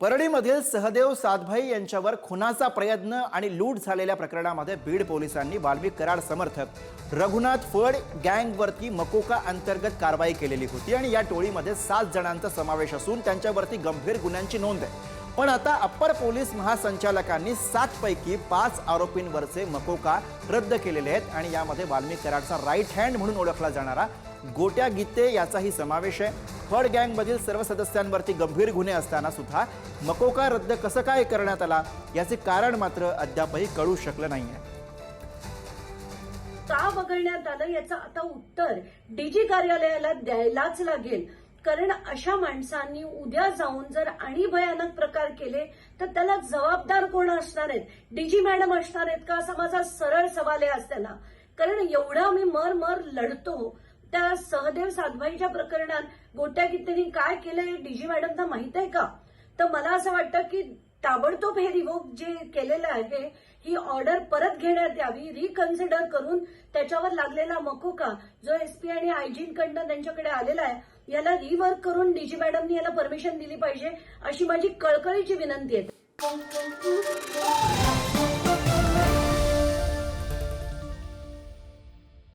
परळीमधील सहदेव सातभाई यांच्यावर खुनाचा प्रयत्न आणि लूट झालेल्या प्रकरणामध्ये बीड पोलिसांनी वाल्मिक कराड समर्थक रघुनाथ फड गँगवरती मकोका अंतर्गत कारवाई केलेली होती. आणि या टोळीमध्ये सात जणांचा समावेश असून त्यांच्यावरती गंभीर गुन्ह्यांची नोंद आहे. पण आता अप्पर पोलीस महासंचालकांनी सातपैकी पाच आरोपींवरचे मकोका रद्द केलेले आहेत आणि यामध्ये वाल्मिक कराडचा राईट हँड म्हणून ओळखला जाणारा गोट्या गीते याचाही समावेश आहे. फड गँगमधील सर्व सदस्यांवरती गंभीर गुन्हे असताना सुद्धा मकोका रद्द कसं काय करण्यात आला याचे कारण मात्र अद्यापही कळू शकलं नाही आहे का वगळण्यात आलं याचं आता उत्तर डीजी कार्यालयाला द्यायलाच लागेल. कारण अशा माणसांनी उद्या जाऊन जर आणि भयानक प्रकार केले तर त्याला जबाबदार कोण असणार आहेत? डीजी मॅडम असणार आहेत का? असा माझा सरळ सवाल आहे आज त्याला कारण एवढा मी मर मर लढतो त्या सहदेव सातभाईच्या प्रकरणात गोट्या गीतेनी काय केलंय डीजी मॅडमना माहीत आहे का? तर मला असं वाटतं की ताबडतोब हे रिवोक जे केलेलं आहे ही ऑर्डर परत घेण्यात यावी रिकन्सिडर करून त्याच्यावर लागलेला मकोका जो एसपी आणि आयजींकडनं त्यांच्याकडे आलेला आहे याला रिवर्क करून डीजी मॅडमनी याला परमिशन दिली पाहिजे अशी माझी कळकळीची विनंती आहे.